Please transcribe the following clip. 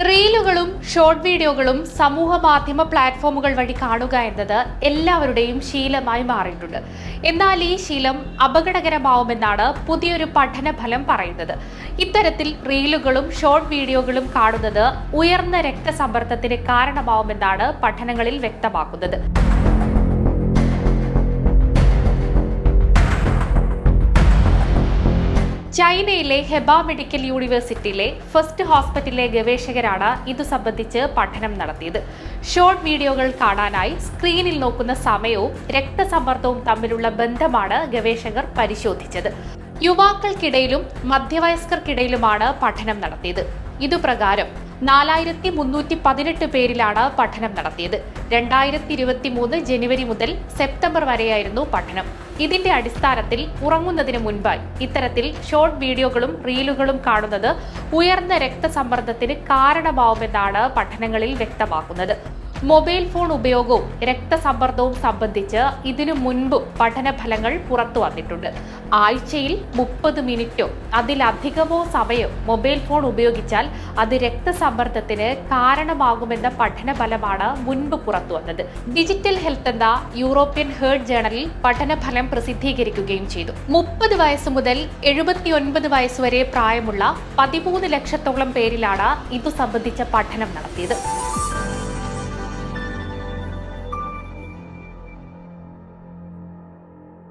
റീലുകളും short വീഡിയോകളും സമൂഹ മാധ്യമ പ്ലാറ്റ്ഫോമുകൾ വഴി കാണുക എന്നത് എല്ലാവരുടെയും ശീലമായി മാറിയിട്ടുണ്ട്. എന്നാൽ ഈ ശീലം അപകടകരമാവുമെന്നാണ് പുതിയൊരു പഠന ഫലം പറയുന്നത്. ഇത്തരത്തിൽ റീലുകളും ഷോർട്ട് വീഡിയോകളും കാണുന്നത് ഉയർന്ന രക്തസമ്മർദ്ദത്തിന് കാരണമാവുമെന്നാണ് പഠനങ്ങളിൽ വ്യക്തമാക്കുന്നത്. ചൈനയിലെ ഹെബ മെഡിക്കൽ യൂണിവേഴ്സിറ്റിയിലെ ഫസ്റ്റ് ഹോസ്പിറ്റലിലെ ഗവേഷകരാണ് ഇതു സംബന്ധിച്ച് പഠനം നടത്തിയത്. ഷോർട്ട് വീഡിയോകൾ കാണാനായി സ്ക്രീനിൽ നോക്കുന്ന സമയവും രക്തസമ്മർദ്ദവും തമ്മിലുള്ള ബന്ധമാണ് ഗവേഷകർ പരിശോധിച്ചത്. യുവാക്കൾക്കിടയിലും മധ്യവയസ്കർക്കിടയിലുമാണ് പഠനം നടത്തിയത്. ഇതുപ്രകാരം നാലായിരത്തി മുന്നൂറ്റി പതിനെട്ട് പേരിലാണ് പഠനം നടത്തിയത്. രണ്ടായിരത്തി ഇരുപത്തി മൂന്ന് ജനുവരി മുതൽ സെപ്റ്റംബർ വരെയായിരുന്നു പഠനം. ഇതിന്റെ അടിസ്ഥാനത്തിൽ ഉറങ്ങുന്നതിന് മുൻപായി ഇത്തരത്തിൽ ഷോർട്ട് വീഡിയോകളും റീലുകളും കാണുന്നത് ഉയർന്ന രക്തസമ്മർദ്ദത്തിന് കാരണമാവുമെന്നാണ് പഠനങ്ങളിൽ വ്യക്തമാക്കുന്നത്. മൊബൈൽ ഫോൺ ഉപയോഗവും രക്തസമ്മർദ്ദവും സംബന്ധിച്ച് ഇതിനു മുൻപും പഠനഫലങ്ങൾ പുറത്തു വന്നിട്ടുണ്ട്. ആഴ്ചയിൽ മുപ്പത് മിനിറ്റോ അതിലധികമോ സമയം മൊബൈൽ ഫോൺ ഉപയോഗിച്ചാൽ അത് രക്തസമ്മർദ്ദത്തിന് കാരണമാകുമെന്ന പഠനഫലമാണ് മുൻപ് പുറത്തു വന്നത്. ഡിജിറ്റൽ ഹെൽത്ത് എന്ന യൂറോപ്യൻ ഹേർഡ് ജേണലിൽ പഠനഫലം പ്രസിദ്ധീകരിക്കുകയും ചെയ്തു. മുപ്പത് വയസ്സ് മുതൽ എഴുപത്തിയൊൻപത് വയസ്സ് വരെ പ്രായമുള്ള പതിമൂന്ന് ലക്ഷത്തോളം പേരിലാണ് ഇതു സംബന്ധിച്ച പഠനം നടത്തിയത്.